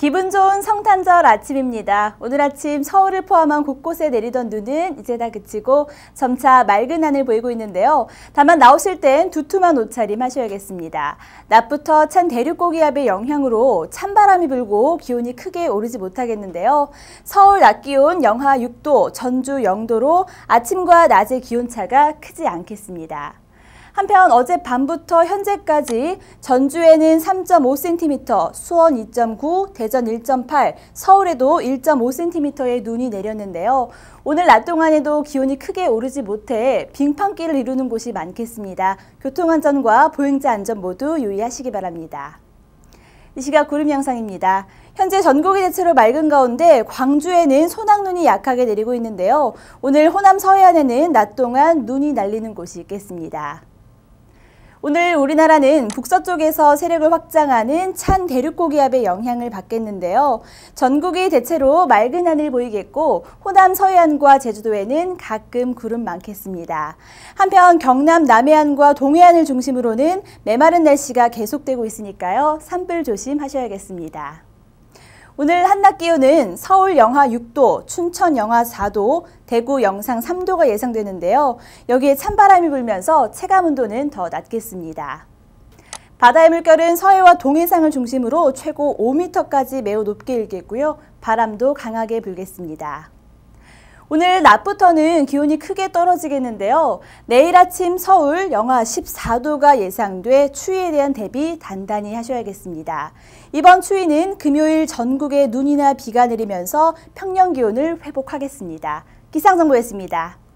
기분 좋은 성탄절 아침입니다. 오늘 아침 서울을 포함한 곳곳에 내리던 눈은 이제 다 그치고 점차 맑은 하늘 보이고 있는데요. 다만 나오실 땐 두툼한 옷차림 하셔야겠습니다. 낮부터 찬 대륙고기압의 영향으로 찬바람이 불고 기온이 크게 오르지 못하겠는데요. 서울 낮 기온 영하 6도, 전주 0도로 아침과 낮의 기온차가 크지 않겠습니다. 한편 어젯밤부터 현재까지 전주에는 3.5cm, 수원 2.9, 대전 1.8, 서울에도 1.5cm의 눈이 내렸는데요. 오늘 낮 동안에도 기온이 크게 오르지 못해 빙판길을 이루는 곳이 많겠습니다. 교통안전과 보행자 안전 모두 유의하시기 바랍니다. 이 시각 구름 영상입니다. 현재 전국이 대체로 맑은 가운데 광주에는 소낙눈이 약하게 내리고 있는데요. 오늘 호남 서해안에는 낮 동안 눈이 날리는 곳이 있겠습니다. 오늘 우리나라는 북서쪽에서 세력을 확장하는 찬 대륙고기압의 영향을 받겠는데요. 전국이 대체로 맑은 하늘 보이겠고 호남 서해안과 제주도에는 가끔 구름 많겠습니다. 한편 경남 남해안과 동해안을 중심으로는 메마른 날씨가 계속되고 있으니까요. 산불 조심하셔야겠습니다. 오늘 한낮 기온은 서울 영하 6도, 춘천 영하 4도, 대구 영상 3도가 예상되는데요. 여기에 찬바람이 불면서 체감 온도는 더 낮겠습니다. 바다의 물결은 서해와 동해상을 중심으로 최고 5m까지 매우 높게 일겠고요. 바람도 강하게 불겠습니다. 오늘 낮부터는 기온이 크게 떨어지겠는데요. 내일 아침 서울 영하 14도가 예상돼 추위에 대한 대비 단단히 하셔야겠습니다. 이번 추위는 금요일 전국에 눈이나 비가 내리면서 평년 기온을 회복하겠습니다. 기상정보였습니다.